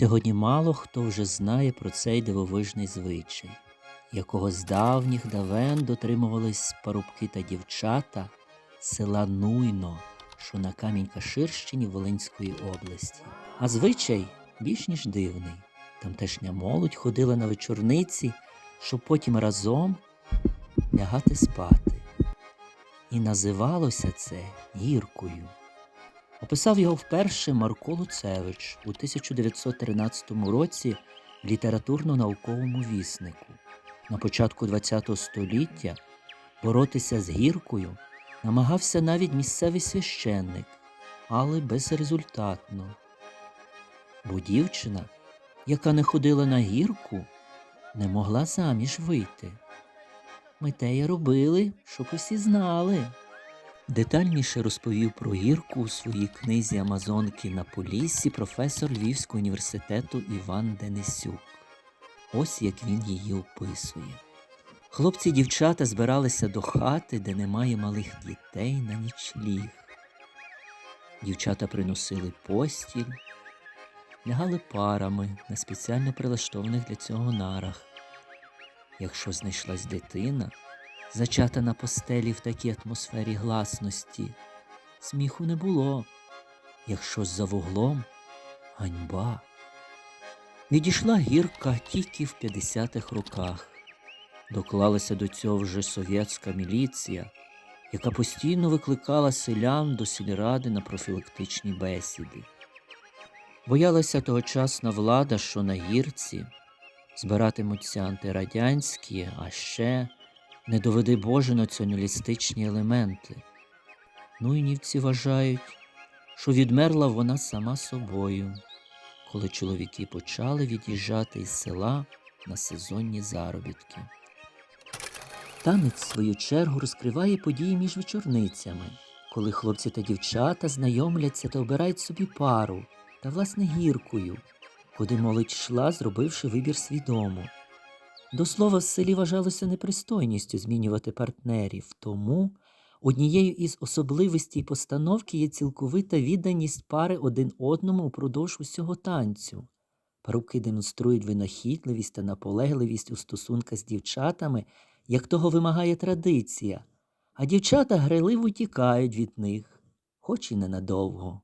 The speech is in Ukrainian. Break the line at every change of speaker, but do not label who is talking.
Сьогодні мало хто вже знає про цей дивовижний звичай, якого з давніх давен дотримувались парубки та дівчата села Нуйно, що на Камінь-Каширщині Волинської області. А звичай більш ніж дивний. Тамтешня молодь ходила на вечорниці, щоб потім разом лягати спати. І називалося це гіркою. Описав його вперше Марко Луцевич у 1913 році в літературно-науковому віснику. На початку ХХ століття боротися з гіркою намагався навіть місцевий священник, але безрезультатно. Бо дівчина, яка не ходила на гірку, не могла заміж вийти. Ми те й робили, щоб усі знали. Детальніше розповів про гірку у своїй книзі Амазонки на Поліссі професор Львівського університету Іван Денисюк. Ось як він її описує. Хлопці й дівчата збиралися до хати, де немає малих дітей на нічліг. Дівчата приносили постіль, лягали парами на спеціально прилаштованих для цього нарах. Якщо знайшлась дитина, зачата на постелі в такій атмосфері гласності, сміху не було. Якщо за вуглом ганьба. Відійшла гірка тільки в 50-х роках. Доклалася до цього вже совєтська міліція, яка постійно викликала селян до сільради на профілактичні бесіди. Боялася тогочасна влада, що на гірці збиратимуться антирадянські, а ще не доведи Боже націоналістичні елементи. Ну і нівці вважають, що відмерла вона сама собою, коли чоловіки почали від'їжджати із села на сезонні заробітки. Танець, в свою чергу, розкриває події між вечорницями, коли хлопці та дівчата знайомляться та обирають собі пару та, власне, гіркою, куди молодь йшла, зробивши вибір свідомо. До слова, в селі вважалося непристойністю змінювати партнерів, тому однією із особливостей постановки є цілковита відданість пари один одному упродовж усього танцю. Парубки демонструють винахідливість та наполегливість у стосунках з дівчатами, як того вимагає традиція, а дівчата грайливо тікають від них, хоч і ненадовго.